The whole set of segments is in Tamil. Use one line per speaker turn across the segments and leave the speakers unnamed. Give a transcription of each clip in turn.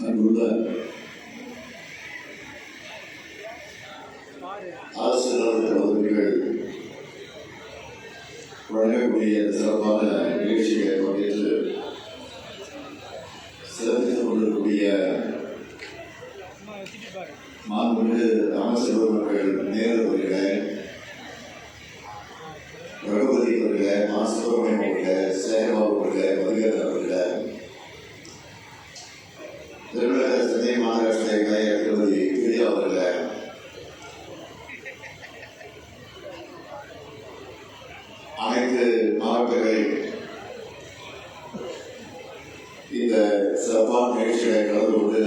அன்புள்ள அரசு நலத்திட்ட வழங்கக்கூடிய சிறப்பான நிகழ்ச்சிகளை பங்கேற்று சிறப்பித்துக் கொண்டிருக்கக்கூடிய மாண்புமிகு அமைச்சர் அவர்கள் நேரு அவர்களே ரகுபதி அவர்களே மா அவர்களே சேகபாபு அவர்களே அவர்களே திருவிழா சென்னை மாநகராட்சி மேயர் திருமதி பிரியா அவர்களே அனைத்து மாவட்டங்களில் இந்த சிறப்பான நிகழ்ச்சிகளை கலந்து கொண்டு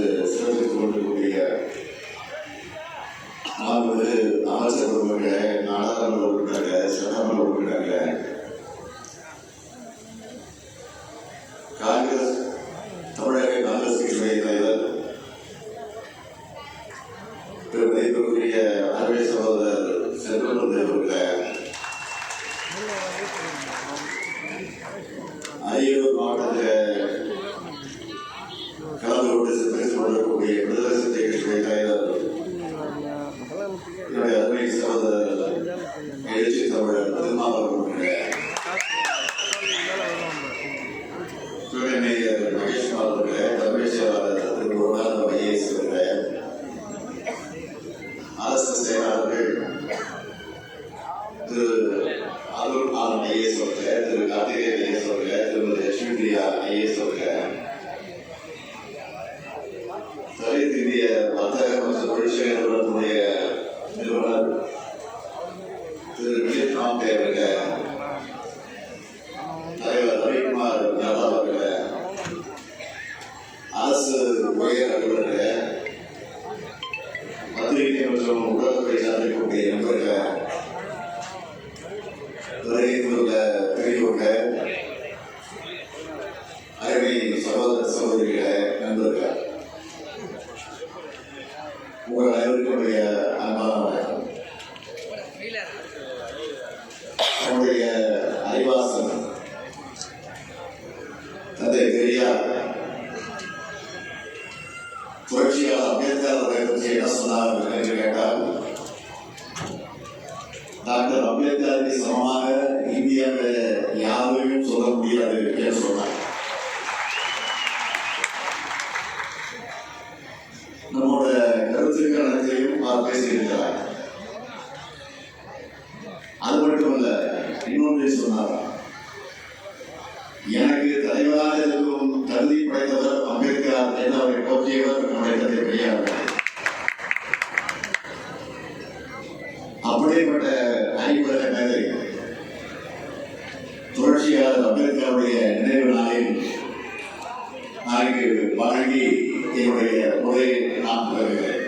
நம்முடைய விடுதலை சிந்தை கட்சியுடைய தலைவர் என்னுடைய அருமை சகோதரர் எழுச்சி தமிழர் திருமாவளவன் அவர்களே. மகேஷ்குமார் அவர்களே தலைமைச் செயலாளர் திரு. குருநாதன் ஐஏஎஸ் அவர்களே. அரசு செயலாளர்கள் திரு. அருள் ஆனந்த் ஐஏஎஸ் அவர்களே திரு. கார்த்திகேயன் ஐஏஎஸ் அவர்களே திருமதி லட்சுமி பிரியா ஐஏஎஸ் அவர்களே. மற்றும் ஊடகத்துறை சார்ந்திருக்கக்கூடிய நண்பர்களே துறையுள்ள பெரியோர்களே அருமை சகோதர சகோதரிகளே நண்பர்களே உங்கள் அனைவருக்கும் அன்பான வணக்கம் நம்முடைய அறிவாசன் தந்தை பெரியார் புரட்சியாளர் அம்பேத்கர் என்று கேட்டால் டாக்டர் அம்பேத்கருக்கு சமமாக இந்தியாவில் யாரையும் சொல்ல முடியாது என்று சொன்னார் நம்மோட கருத்துக்கள் அனைத்தையும் அவர் பேசியிருக்கிறார். அது மட்டுமல்ல இன்னொன்றை சொன்னார். எனக்கு தலைவராக இருக்கும் தகுதி படைத்தவர் அம்பேத்கர் என்று அவரை போற்றியவர் நம்முடைய தந்தை பெரியார் அப்துல்கருடைய நினைவு நாளில் நாளைக்கு வழங்கி என்னுடைய உரையை நான் தொடர்கிறேன்.